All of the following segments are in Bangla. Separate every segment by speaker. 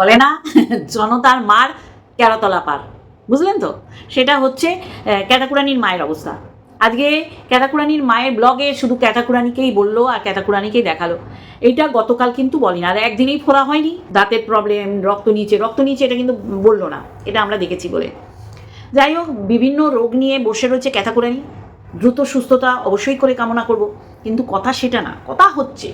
Speaker 1: বলে না, জনতার মার কেরাতলা পার। বুঝলেন তো? সেটা হচ্ছে ক্যাটাকুরানির মায়ের অবস্থা। আজকে ক্যাতাকুরানির মায়ের ব্লগে শুধু ক্যাতাকুরানিকেই বলল আর ক্যাতাকুরানিকেই দেখাল। এইটা গতকাল কিন্তু বলি না আর একদিনেই ফোলা হয়নি। দাঁতের প্রবলেম রক্ত নিচে রক্ত নিচে এটা কিন্তু বলল না। এটা আমরা দেখেছি বলে। যাই হোক, বিভিন্ন রোগ নিয়ে বসে রয়েছে ক্যাথাকুরানি দ্রুত সুস্থতা অবশ্যই করে কামনা করব। কিন্তু কথা সেটা না। কথা হচ্ছে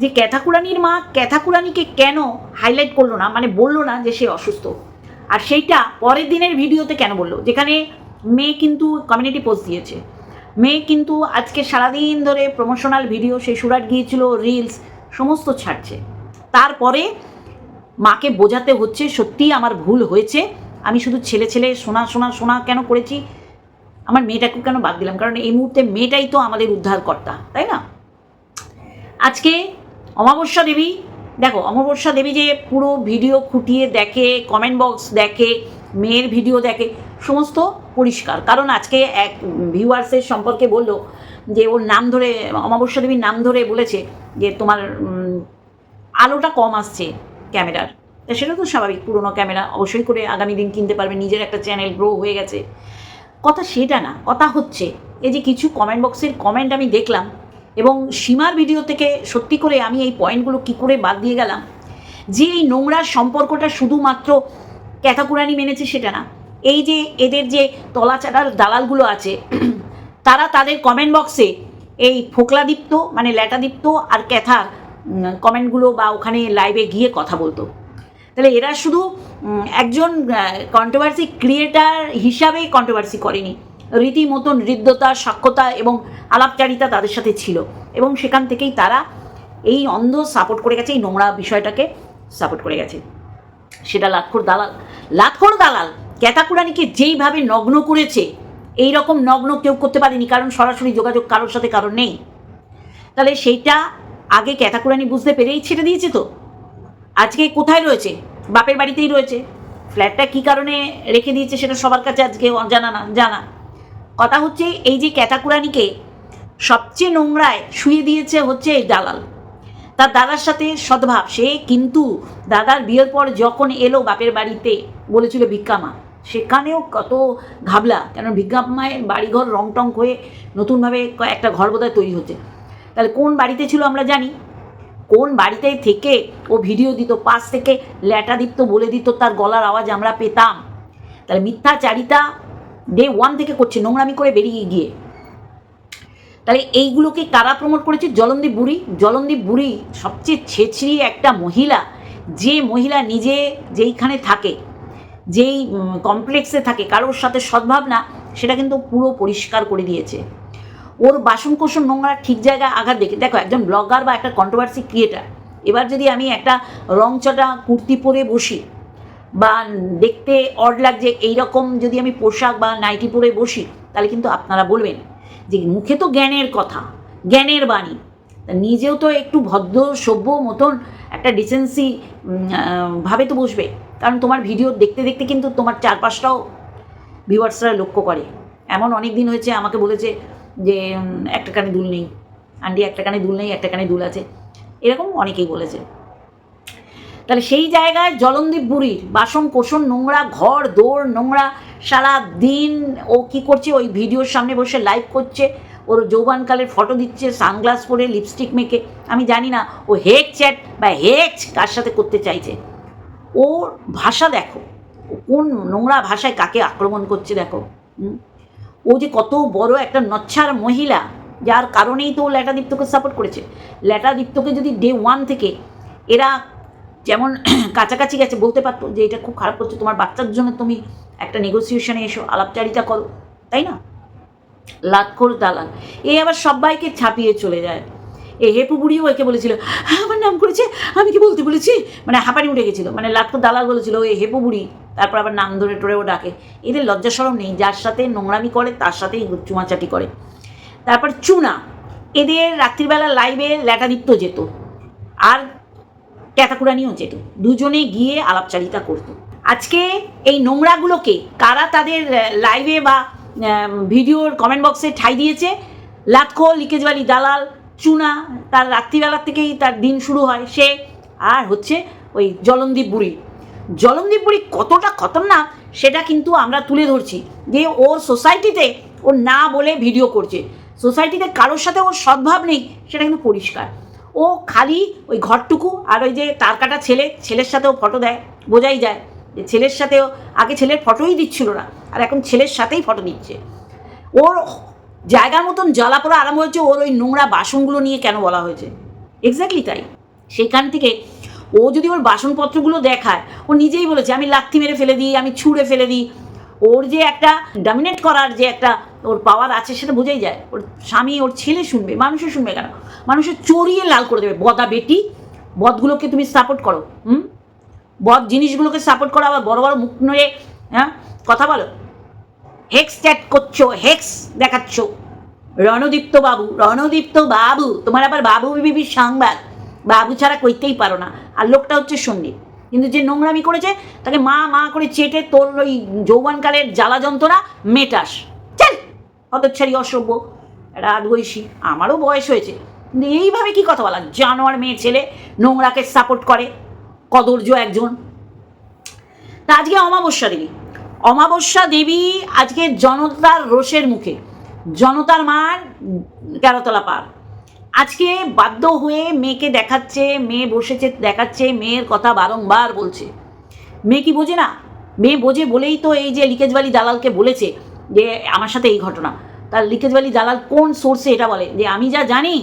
Speaker 1: যে ক্যাথাকুরানির মা ক্যাথাকুরানিকে কেন হাইলাইট করল না মানে বলল না যে সে অসুস্থ? আর সেইটা পরের দিনের ভিডিওতে কেন বলল? যেখানে মেয়ে কিন্তু কমিউনিটি পোস্ট দিয়েছে। মেয়ে কিন্তু আজকে সারাদিন ধরে প্রমোশনাল ভিডিও সে সুরাট গিয়েছিল রিলস সমস্ত ছাড়ছে। তারপরে মাকে বোঝাতে হচ্ছে সত্যিই আমার ভুল হয়েছে, আমি শুধু ছেলে ছেলে শোনা শোনা শোনা কেন করেছি? আমার মেয়েটাকে কেন বাদ দিলাম? কারণ এই মুহূর্তে মেয়েটাই তো আমাদের উদ্ধারকর্তা, তাই না? আজকে অমাবস্যা দেবী, দেখো অমাবস্যা দেবী যে পুরো ভিডিও খুঁটিয়ে দেখে কমেন্ট বক্স দেখে, মেয়ের ভিডিও দেখে, সমস্ত পরিষ্কার। কারণ আজকে এক ভিউয়ার্সের সম্পর্কে বলল যে ওর নাম ধরে, অমাবস্যা দেবীর নাম ধরে বলেছে যে তোমার আলোটা কম আসছে ক্যামেরার। তা সেটা তো স্বাভাবিক, পুরোনো ক্যামেরা অবশ্যই করে আগামী দিন কিনতে পারবে, নিজের একটা চ্যানেল গ্রো হয়ে গেছে। কথা সেটা না, কথা হচ্ছে। এই যে কিছু কমেন্ট বক্সের কমেন্ট আমি দেখলাম এবং সীমার ভিডিও থেকে সত্যি করে আমি এই পয়েন্টগুলো কি করে বাদ দিয়ে গেলাম? যে এই নোংরার সম্পর্কটা শুধুমাত্র ক্যাথাকুরানি মেনেছে সেটা না। এই যে এদের যে তলাচাটার দালালগুলো আছে, তারা তাদের কমেন্ট বক্সে এই ফোকলাদীপ্ত মানে ল্যাটাদীপ্ত আর ক্যাথার কমেন্টগুলো বা ওখানে লাইভে গিয়ে কথা বলতো। তাহলে এরা শুধু একজন কন্ট্রোভার্সি ক্রিয়েটার হিসাবেই কন্ট্রোভার্সি করেনি। রীতিমতন হৃদ্যতা সাক্ষ্যতা এবং আলাপচারিতা তাদের সাথে ছিল। এবং সেখান থেকেই তারা এই অন্ধ সাপোর্ট করে গেছে, এই নোংরা বিষয়টাকে সাপোর্ট করে গেছে। সেটা লাটখোর দালাল লাটখোর দালাল, ক্যাতাকুরানিকে যেইভাবে নগ্ন করেছে এই রকম নগ্ন কেউ করতে পারেনি, কারণ সরাসরি যোগাযোগ কারোর সাথে কারোর নেই। তাহলে সেইটা আগে ক্যাতাকুরানি বুঝতে পেরেই ছেড়ে দিয়েছে তো? আজকে কোথায় রয়েছে? বাপের বাড়িতেই রয়েছে। ফ্ল্যাটটা কী কারণে রেখে দিয়েছে সেটা সবার কাছে আজকে জানা না, জানা। কথা হচ্ছে এই যে ক্যাটাকুরানিকে সবচেয়ে নোংরায় শুয়ে দিয়েছে হচ্ছে এই দালাল। তার দাদার সাথে সদ্ভাব, সে কিন্তু দাদার বিয়ের পর যখন এলো বাপের বাড়িতে, বলেছিল ভিক্ষামা সেখানেও কত ঘাবলা, কেন ভিক্ষামায়ের বাড়িঘর রং টং হয়ে নতুনভাবে একটা ঘর বোধহয় তৈরি হচ্ছে। তাহলে কোন বাড়িতে ছিল আমরা জানি? কোন বাড়িতে থেকে ও ভিডিও দিত, পাশ থেকে ল্যাটা দিত বলে দিত, তার গলার আওয়াজ আমরা পেতাম। তাহলে মিথ্যাচারিতা ডে ওয়ান থেকে করছে, নোংরামি করে বেরিয়ে গিয়ে। তাহলে এইগুলোকে কারা প্রমোট করেছে? জলন্দীপ বুড়ি। জলন্দীপ বুড়ি সবচেয়ে ছেছড়ি একটা মহিলা, যে মহিলা নিজে যেইখানে থাকে, যেই কমপ্লেক্সে থাকে, কারোর সাথে সদ্ভাব না, সেটা কিন্তু পুরো পরিষ্কার করে দিয়েছে। ওর বাসন কোসন নোংরা, ঠিক জায়গায় আঘাত দেখে। দেখো, একজন ব্লগার বা একটা কন্ট্রোভার্সি ক্রিয়েটার এবার যদি আমি একটা রংচটা, কুর্তি পরে বসি বা দেখতে অড লাগছে, এইরকম যদি আমি পোশাক বা নাইটি পরে বসি, তাহলে কিন্তু আপনারা বলবেন যে মুখে তো জ্ঞানের কথা, জ্ঞানের বাণী। নিজেও তো একটু ভদ্র, সভ্য মতন একটা ডিসেন্সি ভাবে তো বসবে। কারণ তোমার ভিডিও দেখতে দেখতে কিন্তু তোমার চারপাশটাও ভিউয়ার্সরা লক্ষ্য করে। এমন অনেক দিন হয়েছে, আমাকে বলেছে যে একটা কানে দুল নেই। আন্টি, একটা কানে দুল নেই, একটা কানে দুল আছে। এরকম অনেকেই বলেছে। তাহলে সেই জায়গায় জলন্দীপ বুড়ির বাসন, কোষণ, নোংরা, ঘর দৌড় নোংরা, সারা দিন ও কি করছে? ওই ভিডিওর সামনে বসে লাইভ করছে, ওর যৌবানকালের ফটো দিচ্ছে সানগ্লাস পরে লিপস্টিক মেখে। আমি জানি না ও হেক চ্যাট বা হেক কার সাথে করতে চাইছে। ওর ভাষা দেখো কোন নোংরা ভাষায় কাকে আক্রমণ করছে দেখো? ও যে কত বড় একটা নচ্ছার মহিলা, যার কারণেই তো ও ল্যাটাদীপ্তকে সাপোর্ট করেছে। ল্যাটাদীপ্তকে যদি ডে ওয়ান থেকে এরা যেমন কাছাকাছি গেছে বলতে পারতো যে এটা খুব খারাপ করছে। তোমার বাচ্চার জন্য তুমি একটা নেগোসিয়েশনে এসো আলাপচারিতা করো তাই না? লাটখোর দালাল এই আবার সবাইকে ছাপিয়ে চলে যায়। এ হেপু বুড়িও একে বলেছিল "হ্যাঁ, আমার নাম করেছে আমি কি বলতে বলেছি? মানে হাঁপানি উঠে গেছিল মানে লাটখোর দালাল বলেছিল ওই হেপু বুড়ি। তারপর আবার নাম ধরে টরেও ডাকে। এদের লজ্জা সরম নেই যার সাথে নোংরামি করে তার সাথেই চুমাচাটি করে। তারপর চুনা এদের রাত্রিবেলা লাইভে ল্যাটাদিত্য যেত। আর ক্যাতাকুরানিও যেত। দুজনে গিয়ে আলাপচারিতা করতো। আজকে এই নোংরাগুলোকে কারা তাদের লাইভে বা ভিডিওর কমেন্ট বক্সে ঠাই দিয়েছে? লাটখো লিকেজবালি দালাল, চুনা, তার রাত্রিবেলা থেকেই তার দিন শুরু হয়। সে আর হচ্ছে ওই জলনদীপ বুড়ি। জলনদীপ বুড়ি কতটা খতরনাক সেটা কিন্তু আমরা তুলে ধরছি যে ওর সোসাইটিতে ও না বলে ভিডিও করছে। সোসাইটিতে কারোর সাথে ওর সদ্ভাব নেই, সেটা কিন্তু পরিষ্কার। ও খালি ওই ঘরটুকু আর ওই যে তার কাটা ছেলে, ছেলের সাথেও ফটো দেয়, বোঝাই যায় যে ছেলের সাথেও আগে ছেলের ফটোই দিচ্ছিল না, আর এখন ছেলের সাথেই ফটো দিচ্ছে। ওর জায়গার মতন জ্বালা পড়া আরম্ভ হয়েছে, ওর ওই নোংরা বাসনগুলো নিয়ে কেন বলা হয়েছে? এক্স্যাক্টলি তাই। সেখান থেকে ও যদি ওর বাসনপত্রগুলো দেখায়, ও নিজেই বলেছে, আমি লাথি মেরে ফেলে দিই, আমি ছুঁড়ে ফেলে দিই। ওর যে একটা ডমিনেট করার যে একটা ওর পাওয়ার আছে, সেটা বোঝাই যায়। ওর স্বামী, ওর ছেলে শুনবে, মানুষে শুনবে কেন? মানুষের চড়িয়ে লাল করে দেবে, বদা বেটি, বদগুলোকে তুমি সাপোর্ট করো, হুম? বদ জিনিসগুলোকে সাপোর্ট করো আবার বড় বড় মুখ নড়ে হ্যাঁ? কথা বলো। হেক্স চ্যাট করছ হেক্স দেখাচ্ছ। রণদীপ্ত বাবু রণদীপ্ত বাবু, তোমার আবার বাবু বিবির সংবাদ। বাবু ছাড়া কইতেই পারো না। আর লোকটা হচ্ছে সন্দীপ। কিন্তু যে নোংরামি করেছে, তাকে মা মা করে চেটে তোর ওই যৌবনকালের জ্বালা যন্ত্রণা মেটাস। চল! হতচ্ছাড়ি অসভ্য রাত বয়সী আমারও বয়স হয়েছে। এইভাবে কি কথা বলা? জানোয়ার মেয়ে ছেলে নোংরাকে সাপোর্ট করে কদর্য একজন। তা আজকে অমাবস্যা দেবী। অমাবস্যা দেবী আজকে জনতার রোষের মুখে। জনতার মার তেরোতলা পার। আজকে বাধ্য হয়ে মেয়েকে দেখাচ্ছে, মেয়ে বসেছে, দেখাচ্ছে, মেয়ের কথা বারংবার বলছে। মেয়ে কি বোঝে না? মেয়ে বোঝে বলেই তো এই যে লিকেজবালি দালালকে বলেছে যে আমার সাথে এই ঘটনা। তার লিকেজবালি দালাল কোন সোর্সে এটা বলে? যে আমি যা জানি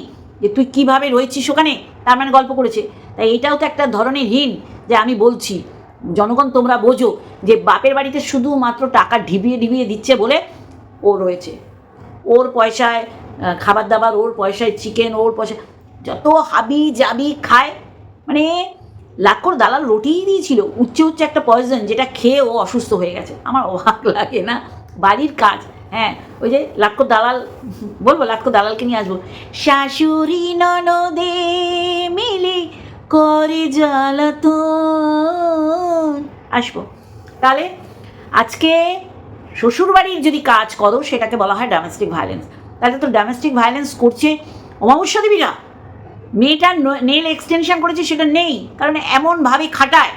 Speaker 1: যে তুই কীভাবে রয়েছিস ওখানে, তার মানে গল্প করেছে। তাই এটাও তো একটা ধরনের ঋণ যে আমি বলছি। জনগণ তোমরা বোঝো যে বাপের বাড়িতে শুধুমাত্র টাকা ঢিবিয়ে ঢিবিয়ে দিচ্ছে বলে ও রয়েছে। ওর পয়সায় খাবার দাবার ওর পয়সায় চিকেন ওর পয়সায় যত হাবি জাবি খায় মানে লাক্ষর দালাল রুটিই দিয়েছিল। উচ্চে উচ্চে একটা পয়জন যেটা খেয়ে ও অসুস্থ হয়ে গেছে। আমার অবাক লাগে না। বাড়ির কাজ হ্যাঁ ওই যে লাক্ষ দালাল, বলব লাক্ষ দালালকে নিয়ে আসব। শাশুড়ি ননদে মিলে করে জ্বালাতন। আসব। তাহলে আজকে শ্বশুরবাড়ির যদি কাজ করো, সেটাকে বলা হয় ডোমেস্টিক ভায়োলেন্স তাহলে তো ডোমেস্টিক ভায়োলেন্স করছে অমাবস্যা দেবীরা। মেয়েটার নেল এক্সটেনশন করেছে, সেটা নেই, কারণ এমনভাবে খাটায়।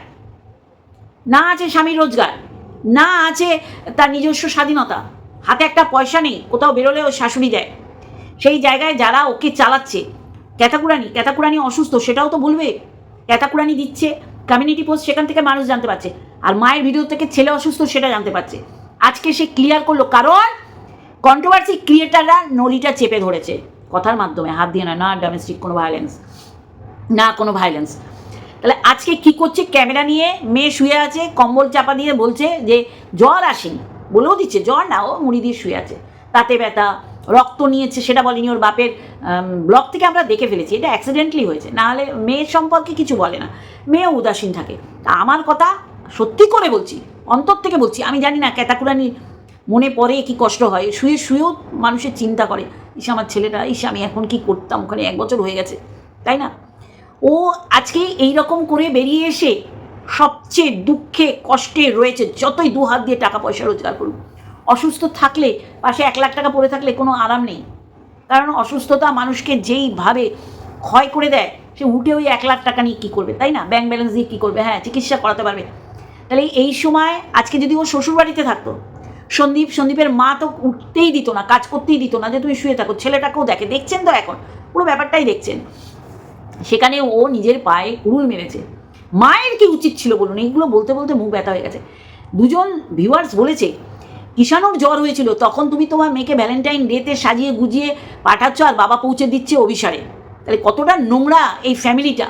Speaker 1: না আছে স্বামীর রোজগার। না আছে তার নিজস্ব স্বাধীনতা। হাতে একটা পয়সা নেই, কোথাও বেরোলে ও শাশুড়ি দেয় সেই জায়গায় যারা ওকে চালাচ্ছে, ক্যাতাকুরানি ক্যাতাকুরানি অসুস্থ, সেটাও তো বলবে। ক্যাতাকুরানি দিচ্ছে কমিউনিটি পোস্ট সেখান থেকে মানুষ জানতে পারছে। আর মায়ের ভিডিও থেকে ছেলে অসুস্থ, সেটা জানতে পারছে। আজকে সে ক্লিয়ার করল, কারণ কন্ট্রোভার্সি ক্রিয়েটাররা নলিটা চেপে ধরেছে। কথার মাধ্যমে, হাত দিয়ে না না ডোমেস্টিক কোনো ভায়োলেন্স না কোনো ভায়োলেন্স তাহলে আজকে কি করছে ক্যামেরা নিয়ে? মেয়ে শুয়ে আছে, কম্বল চাপা দিয়ে বলছে যে, জ্বর আসেনি। বলেও দিচ্ছে, জ্বর না, ও মুড়ি দিয়ে শুয়ে আছে। তাতে ব্যথা, রক্ত নিয়েছে, সেটা বলেনি ওর বাপের ব্লগ থেকে আমরা দেখে ফেলেছি, এটা অ্যাক্সিডেন্টলি হয়েছে। নাহলে মেয়ের সম্পর্কে কিছু বলে না। মেয়ে উদাসীন থাকে। তা আমার কথা সত্যি করে বলছি, অন্তর থেকে বলছি, আমি জানি না ক্যাতাকুরানি মনে পড়ে, কি কষ্ট হয়, শুয়ে শুয়েও মানুষের চিন্তা করে, ইস, আমার ছেলেটা, ইস, আমি এখন কি করতাম? ওখানে এক বছর হয়ে গেছে। তাই না? ও আজকে এই রকম করে বেরিয়ে এসে সবচেয়ে দুঃখে, কষ্টে রয়েছে, যতই দু হাত দিয়ে টাকা পয়সা রোজগার করুক। অসুস্থ থাকলে, পাশে এক লাখ টাকা পড়ে থাকলে কোনো আরাম নেই। কারণ অসুস্থতা মানুষকে যেইভাবে ক্ষয় করে দেয়, সে উঠে ওই এক লাখ টাকা নিয়ে কী করবে, তাই না? ব্যাংক ব্যালেন্স দিয়ে কী করবে? হ্যাঁ চিকিৎসা করাতে পারবে। তাহলে এই সময় আজকে যদি ও শ্বশুরবাড়িতে থাকতো, সন্দীপ, সন্দীপের মা তো উঠতেই দিত না, কাজ করতেই দিত না যে তুমি শুয়ে থাকো, ছেলেটাকেও দেখে, দেখছেন তো এখন? পুরো ব্যাপারটাই দেখছেন। সেখানে ও নিজের পায়ে কুড়ুল মেরেছে। মায়ের কি উচিত ছিল বলুন? এইগুলো বলতে বলতে মুখ ব্যথা হয়ে গেছে। দুজন ভিউয়ার্স বলেছে কিষানোর জ্বর হয়েছিল, তখন তুমি তোমার মেয়েকে ভ্যালেন্টাইন ডেতে সাজিয়ে গুজিয়ে পাঠাচ্ছ আর বাবা পৌঁছে দিচ্ছে অভিসারে। তাহলে কতটা নোংরা এই ফ্যামিলিটা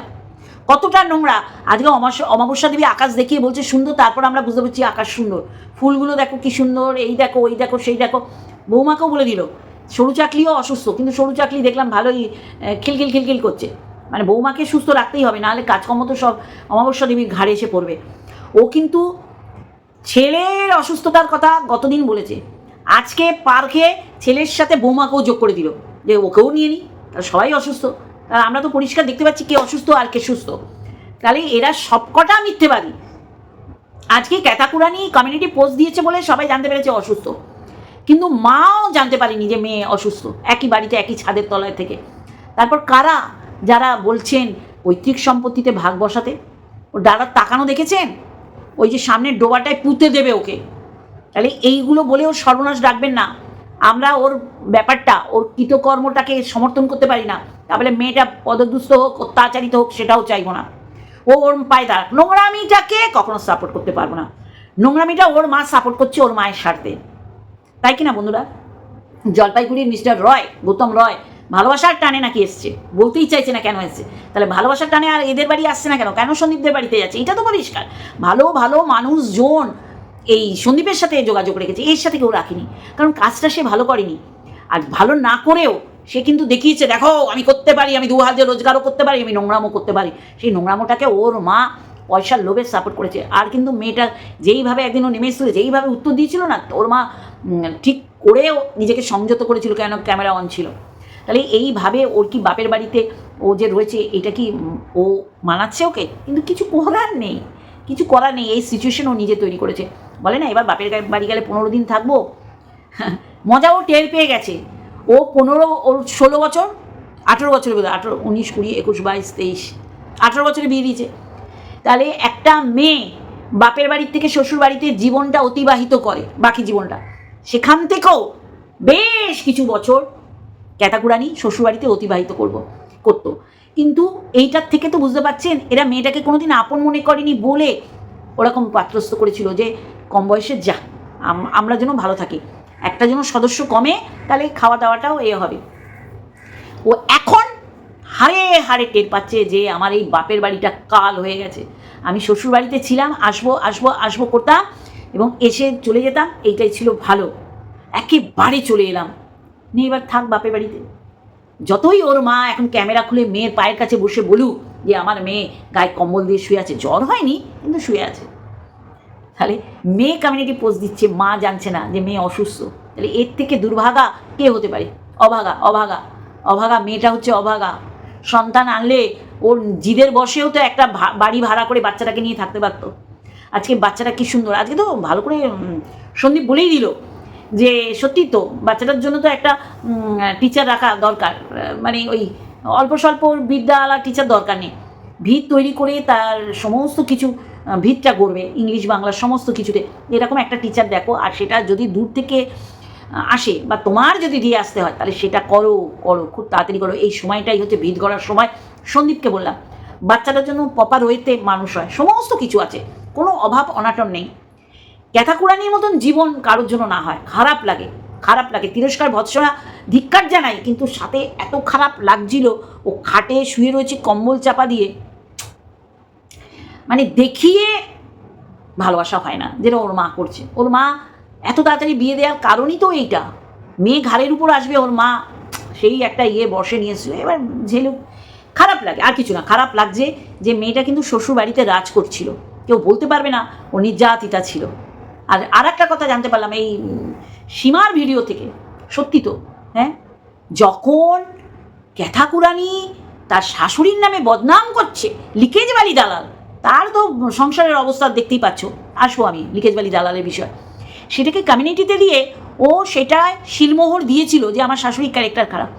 Speaker 1: কতটা নোংরা? আজকে অমাবস্যা অমাবস্যা দেবী আকাশ দেখিয়ে বলছে, সুন্দর, তারপর আমরা বুঝতে পারছি আকাশ সুন্দর। ফুলগুলো দেখো কি সুন্দর, এই দেখো, ওই দেখো, সেই দেখো। বৌমাকেও বলে দিল, সরু চাকলিও অসুস্থ, কিন্তু সরু চাকলি দেখলাম ভালোই খিলখিল খিলখিল করছে। মানে বৌমাকে সুস্থ রাখতেই হবে, নাহলে কাজকর্ম তো সব অমাবস্যা দেবীর ঘাড়ে এসে পড়বে। ও কিন্তু ছেলের অসুস্থতার কথা গতদিন বলেছে। আজকে পার্কে ছেলের সাথে বৌমাকেও যোগ করে দিল। যে ওকেও নিয়ে নিই তাহলে সবাই অসুস্থ। তাহলে আমরা তো পরিষ্কার দেখতে পাচ্ছি কে অসুস্থ আর কে সুস্থ। তাহলে এরা সবকটা মিথ্যেবাদী। আজকে ক্যাতাকুরানি কমিউনিটি পোস্ট দিয়েছে বলে সবাই জানতে পেরেছে অসুস্থ। কিন্তু মাও জানতে পারেনি যে মেয়ে অসুস্থ। একই বাড়িতে একই ছাদের তলায় থেকে। তারপর কারা যারা বলছেন পৈতৃক সম্পত্তিতে ভাগ বসাতে ওর দাদার তাকানো দেখেছেন? ওই যে সামনের ডোবাটায় পুঁতে দেবে ওকে। তাহলে এইগুলো বলে ওর সর্বনাশ ডাকবেন না। আমরা ওর ব্যাপারটা, ওর কৃতকর্মটাকে সমর্থন করতে পারি না। তাহলে মেয়েটা পদদুস্থ হোক, অত্যাচারিত হোক, সেটাও চাইব না। ও ওর পায়ে দাঁড়াক। নোংরামিটাকে কখনো সাপোর্ট করতে পারব না। নোংরামিটা ওর মা সাপোর্ট করছে ওর মায়ের স্বার্থে। তাই কি না বন্ধুরা? জলপাইগুড়ির মিস্টার রয়, গৌতম রয় ভালোবাসার টানে নাকি এসছে? বলতেই চাইছে না কেন এসছে? তাহলে ভালোবাসার টানে আর এদের বাড়ি আসছে না কেন? কেন সন্দীপদের বাড়িতে যাচ্ছে? এটা তো পরিষ্কার। ভালো ভালো মানুষজন এই সন্দীপের সাথে যোগাযোগ রেখেছে। এর সাথে কেউ রাখিনি। কারণ কাজটা সে ভালো করেনি। আর ভালো না করেও সে কিন্তু দেখিয়েছে, দেখো, আমি করতে পারি, আমি দু হাজার রোজগারও করতে পারি, আমি নোংরামও করতে পারি। সেই নোংরামোটাকে ওর মা পয়সার লোভে সাপোর্ট করেছে। আর কিন্তু মেয়েটা যেইভাবে একদিন ও নেমে যেইভাবে উত্তর দিয়েছিল না ওর মা ঠিক করেও নিজেকে সংযত করেছিল কেন? ক্যামেরা অন ছিল। তাহলে এইভাবে ওর কি বাপের বাড়িতে ও যে রয়েছে, এটা কি ও মানাচ্ছে ওকে? কিন্তু কিছু করার নেই। কিছু করার নেই, এই সিচুয়েশন ও নিজে তৈরি করেছে। বলে না, এবার বাপের বাড়ি গেলে পনেরো দিন থাকব? মজা ও টের পেয়ে গেছে। ও পনেরো, ওর ষোলো বছর, আঠেরো বছরের বোধ আঠেরো, উনিশ, কুড়ি, একুশ, বাইশ, তেইশ, আঠেরো বছরে বিয়ে দিয়েছে। তাহলে একটা মেয়ে বাপের বাড়ির থেকে শ্বশুর বাড়িতে জীবনটা অতিবাহিত করে, বাকি জীবনটা। সেখান থেকেও বেশ কিছু বছর ক্যাতাকুরানি শ্বশুরবাড়িতে অতিবাহিত করব, করতো। কিন্তু এইটার থেকে তো বুঝতে পারছেন, এরা মেয়েটাকে কোনোদিন আপন মনে করেনি বলে ওরকম পাত্রস্থ করেছিল যে কম বয়সে যা, আম- আমরা যেন ভালো থাকি। একটা যেন সদস্য কমে, তাহলে খাওয়া দাওয়াটাও এ হবে। ও এখন হারে হারে টের পাচ্ছে যে আমার এই বাপের বাড়িটা কাল হয়ে গেছে। আমি শ্বশুর বাড়িতে ছিলাম, আসব আসব আসব করতাম এবং এসে চলে যেতাম, এইটাই ছিল ভালো। একেবারে চলে এলাম। নিয়ে এবার থাক বাপের বাড়িতে। যতই ওর মা এখন ক্যামেরা খুলে মেয়ের পায়ের কাছে বসে বলুক যে আমার মেয়ে গায়ে কম্বল দিয়ে শুয়ে আছে, জ্বর হয়নি, কিন্তু শুয়ে আছে। তাহলে মেয়ে কমিউনিটি পোস্ট দিচ্ছে, মা জানছে না যে মেয়ে অসুস্থ। তাহলে এর থেকে দুর্ভাগা কে হতে পারে? অভাগা অভাগা। অভাগা মেয়েটা হচ্ছে অভাগা। সন্তান আনলে ওর জিদের বসেও তো একটা বাড়ি ভাড়া করে বাচ্চাটাকে নিয়ে থাকতে পারতো। আজকে বাচ্চাটা কি সুন্দর, আজকে তো ভালো করে সন্দীপ বলেই দিল। যে সত্যি তো বাচ্চাটার জন্য তো একটা টিচার রাখা দরকার। মানে ওই অল্প স্বল্প বিদ্যালয় টিচার দরকার নেই। ভিত তৈরি করে তার সমস্ত কিছু ভিতটা গড়বে, ইংলিশ, বাংলা সমস্ত কিছুতে। এরকম একটা টিচার দেখো, আর সেটা যদি দূর থেকে আসে বা তোমার যদি দিয়ে আসতে হয়, তাহলে সেটা করো করো, খুব তাড়াতাড়ি করো। এই সময়টাই হচ্ছে ভিত গড়ার সময়। সন্দীপকে বললাম, বাচ্চাটার জন্য পপার ওয়েতে মানুষ হয়, সমস্ত কিছু আছে। কোনো অভাব অনাটন নেই। ক্যাথাকুরানির মতন জীবন কারোর জন্য না হয়। খারাপ লাগে খারাপ লাগে। তিরস্কার ভৎসনা ধিক্কার জানাই কিন্তু সাথে এত খারাপ লাগছিল, ও খাটে শুয়ে রয়েছে কম্বল চাপা দিয়ে। মানে দেখিয়ে ভালোবাসা হয় না, যেটা ওর মা করছে। ওর মা এত তাড়াতাড়ি বিয়ে দেওয়ার কারণই তো এইটা। মেয়ে ঘাড়ের উপর আসবে ওর মা, সেই একটা ইয়ে বসে নিয়ে এসেছিল এবার ঝেলুক। খারাপ লাগে, আর কিছু না। খারাপ লাগছে যে মেয়েটা কিন্তু শ্বশুর বাড়িতে রাজ করছিল। কেউ বলতে পারবে না, ও নির্যাতিতা ছিল। আর আর একটা কথা জানতে পারলাম, এই সীমার ভিডিও থেকে, সত্যি তো হ্যাঁ? যখন ক্যাথাকুরানি তার শাশুড়ির নামে বদনাম করছে, লিকেজ বালি দালাল, তার তো সংসারের অবস্থা দেখতেই পাচ্ছ। আসব আমি লিকেজ বালি দালালের বিষয়। সেটাকে কমিউনিটিতে দিয়ে ও সেটা শিলমোহর দিয়েছিল যে আমার শাশুড়ির ক্যারেক্টার খারাপ।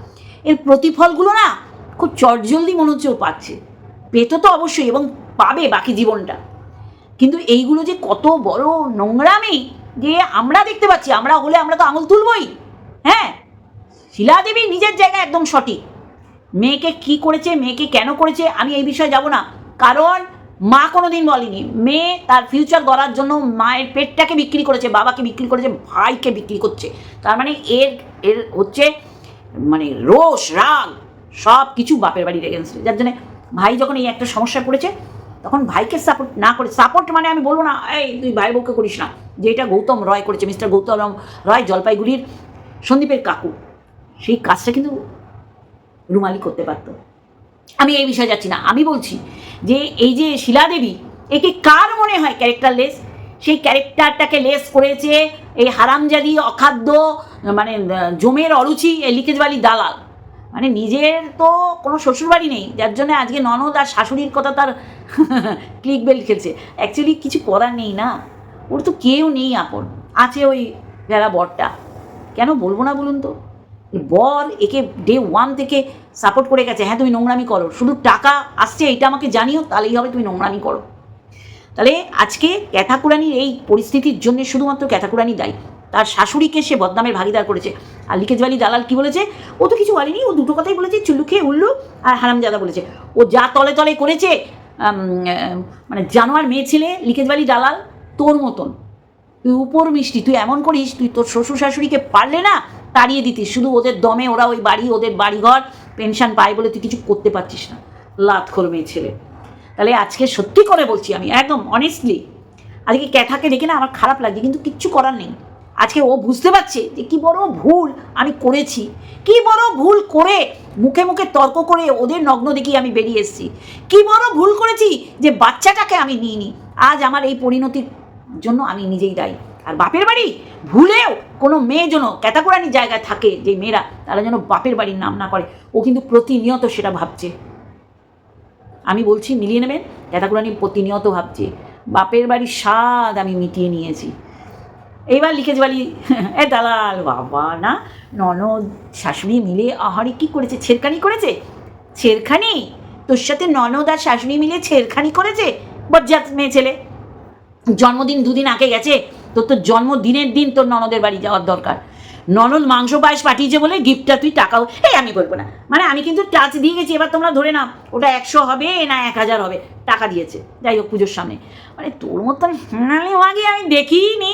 Speaker 1: এর প্রতিফলগুলো না খুব চটজলদি মনে হচ্ছে ও পাচ্ছে। পেতো তো অবশ্যই এবং পাবে বাকি জীবনটা। কিন্তু এইগুলো যে কত বড় নোংরামি যে আমরা দেখতে পাচ্ছি, আমরা হলে আমরা তো আঙুল তুলবই। হ্যাঁ? শিলাদেবী নিজের জায়গায় একদম সঠিক। মেয়েকে কি করেছে, মেয়েকে কেন করেছে, আমি এই বিষয়ে যাব না। কারণ মা কোনো দিন বলেনি। মেয়ে তার ফিউচার গড়ার জন্য মায়ের পেটটাকে বিক্রি করেছে, বাবাকে বিক্রি করেছে, ভাইকে বিক্রি করছে। তার মানে এর এর হচ্ছে মানে রোষ, রাগ সব কিছু বাপের বাড়ির এগেনস্টে যার জন্য ভাই যখন এই একটা সমস্যা পড়েছে তখন ভাইকে সাপোর্ট না করে সাপোর্ট মানে আমি বলব না, এই, তুই ভাই বউকে করিস না। যেটা গৌতম রয় করেছে মিস্টার গৌতম রয় জলপাইগুড়ির সন্দীপের কাকু। সেই কাজটা কিন্তু রুমালি করতে পারত। আমি এই বিষয়ে যাচ্ছি না। আমি বলছি যে, এই যে শিলাদেবী একে কার মনে হয় ক্যারেক্টার লেস সেই ক্যারেক্টারটাকে লেস করেছে এই হারামজাদি অখাদ্য মানে জমের অরুচি লিকেজবালি দালাল। মানে নিজের তো কোনো শ্বশুরবাড়ি নেই, যার জন্য আজকে ননদ আর শাশুড়ির কথা তার ক্লিক বেল খেলছে। অ্যাকচুয়ালি কিছু করার নেই না। ওর তো কেউ নেই আপন। আছে ওই ভেড়া বরটা। কেন বলব না বলুন তো? বর একে ডে ওয়ান থেকে সাপোর্ট করে গেছে। হ্যাঁ তুমি নোংরামি করো। শুধু টাকা আসছে এটা আমাকে জানিও, তাহলেই হবে তুমি নোংরামি করো। তাহলে আজকে ক্যাথাকুরানির এই পরিস্থিতির জন্য শুধুমাত্র ক্যাথাকুরানি দায়ী। তার শাশুড়িকে সে বদনামের ভাগিদার করেছে। আর লিকেজওয়ালি দালাল কি বলেছে? ও তো কিছু বলেনি, ও দুটো কথাই বলেছে, চুল্লু খেয়ে উল্লু আর হারামজাদা বলেছে। ও যা তলে তলে করেছে মানে জানোয়ার মেয়ে ছেলে, লিকেজওয়ালি দালাল, তোর মতন। তুই উপর মিষ্টি, তুই এমন করিস, তুই তোর শ্বশুর শাশুড়িকে পারলে না তাড়িয়ে দিতিস। শুধু ওদের দমে ওরা ওই বাড়ি, ওদের বাড়িঘর পেনশন পায় বলে তুই কিছু করতে পারছিস না লাত খোর মেয়ে ছেলে। তাহলে আজকে সত্যি করে বলছি আমি, একদম অনেস্টলি আজকে ক্যাথাকে দেখে না আমার খারাপ লাগছে, কিন্তু কিচ্ছু করার নেই। আজকে ও বুঝতে পারছে যে কি বড় ভুল আমি করেছি। কি বড় ভুল করে মুখে মুখে তর্ক করে ওদের নগ্ন দেখিয়ে আমি বেরিয়ে এসেছি। কি বড় ভুল করেছি যে বাচ্চাটাকে আমি নিইনি। আজ আমার এই পরিণতির জন্য আমি নিজেই দায়ী। আর বাপের বাড়ি ভুলেও কোনো মেয়ে যেন ক্যাটাগোরানি জায়গায় থাকে যে মেয়েরা, তারা যেন বাপের বাড়ির নাম না করে, ও কিন্তু প্রতিনিয়ত সেটা ভাবছে। আমি বলছি, মিলিয়ে নেবেন? ক্যাটাগোরানি প্রতিনিয়ত ভাবছে। বাপের বাড়ির স্বাদ আমি মিটিয়ে নিয়েছি। এইবার লিখেছে বালি, এ দালাল বাবা, না? ননদ, শাশুড়ি মিলে আহারে কি করেছে? ছেড়খানি করেছে? ছেড়খানি তোর সাথে ননদ আর শাশুড়ি মিলে ছেড়খানি করেছে? বজ্জাত মেয়ে ছেলে। জন্মদিন দুদিন আগে গেছে। তোর তোর জন্মদিনের দিন তোর ননদের বাড়ি যাওয়ার দরকার। ননদ মাংস পায়েস পাঠিয়েছে বলে গিফটটা তুই টাকাও এই আমি বলব না। মানে আমি কিন্তু টাচ দিয়ে গেছি, এবার তোমরা ধরে নাও, ওটা একশো হবে না এক হাজার হবে। টাকা দিয়েছে। যাই হোক, পুজোর সামনে। মানে তোর মতন মাগে আমি দেখিনি।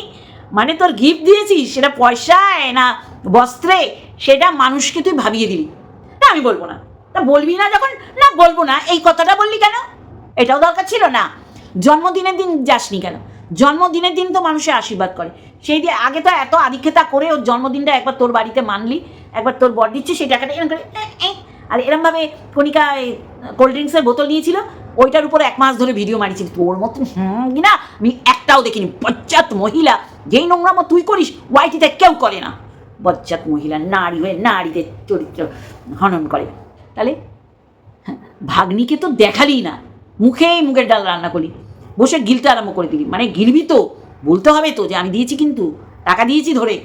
Speaker 1: মানে তোর গিফট দিয়েছিস, সেটা পয়সায় না বস্ত্রে, সেটা মানুষকে তুই ভাবিয়ে দিলি না আমি বলব না। তা বলবি না যখন, না বলব না, এই কথাটা বললি কেন? এটাও দরকার ছিল না। জন্মদিনের দিন যাসনি কেন? জন্মদিনের দিন তো মানুষের আশীর্বাদ করে। সেই দিয়ে আগে তো এত আধিক্যতা করে ওর জন্মদিনটা একবার তোর বাড়িতে মানলি, একবার তোর বর দিচ্ছে, সেই টাকাটা এরকম করে আর এরমভাবে কণিকা কোল্ড ড্রিঙ্কসের বোতল নিয়েছিল, ওইটার উপরে এক মাস ধরে ভিডিও মারিছিল তোর মতন, হুম না আমি একটাও দেখিনি। বজ্জাত মহিলা। যেই নোংরামো তুই করিস, ওয়াইটিতে কেউ করে না। বজ্জাত মহিলা, নারী হয়ে নারীদের চরিত্র হনন করে। তাহলে, ভাগ্নিকে তো দেখালি না, মুখেই মুখের ডাল রান্না করলি, বসে গিলতে আরম্ভ করে দিলি। মানে গিলবি তো, বলতে হবে তো যে আমি দিয়েছি কিন্তু, টাকা দিয়েছি ধরে।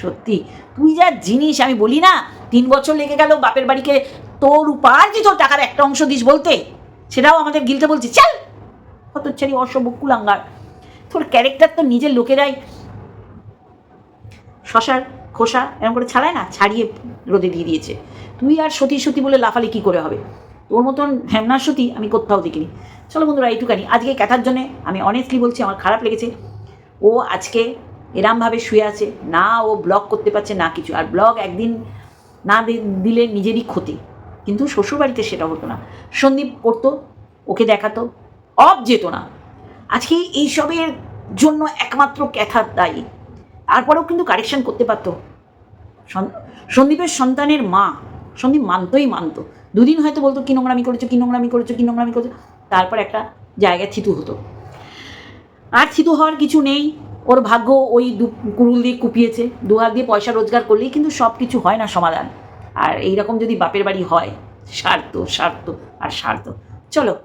Speaker 1: সত্যি, তুই যা জিনিস, আমি বলি না, তিন বছর লেগে গেল বাপের বাড়িকে তোর উপার্জিত টাকার একটা অংশ দিস বলতে, সেটাও আমাদের গিলতে বলছি, চল। হতচ্ছাড়ি অসভ্য কুলাঙ্গার। তোর ক্যারেক্টার তো নিজের লোকেরাই শশার খোসা এরকম করে ছাড়ায় না, ছাড়িয়ে রোদে দিয়ে দিয়েছে। তুই আর সতী সতী বলে লাফালে কি করে হবে? তোর মতন হেমনা সতী আমি কোথাও দেখিনি। চলো বন্ধুরা, এইটুকানি। আজকে ক্যাথার জন্যে আমি অনেস্টলি বলছি, আমার খারাপ লেগেছে। ও আজকে এরমভাবে শুয়ে আছে, না ও ব্লগ করতে পারছে, না কিছু। আর ব্লগ একদিন না দিলে নিজেরই ক্ষতি। কিন্তু শ্বশুরবাড়িতে সেটা হতো না। সন্দীপ করতো ওকে দেখাতো অফ যেত না। আজকে এইসবের জন্য একমাত্র ক্যাথার দায়ী। তারপরেও কিন্তু কারেকশন করতে পারতো। সন- সন্দীপের সন্তানের মা, সন্দীপ মানতই মানতো। দুদিন হয়তো বলতো, কি নোংরামি করেছ, কি নোংরামি করেছ, কি নোংরামি করেছ? তারপর একটা জায়গায় থিতু হতো। আর থিতু হওয়ার কিছু নেই। ওর ভাগ্য ওই দু কুরুল দিয়ে কুপিয়েছে। দু হাত দিয়ে পয়সা রোজগার করলেই কিন্তু সব কিছু হয় না সমাধান। আর এইরকম যদি বাপের বাড়ি হয় স্বার্থ স্বার্থ আর স্বার্থ চলো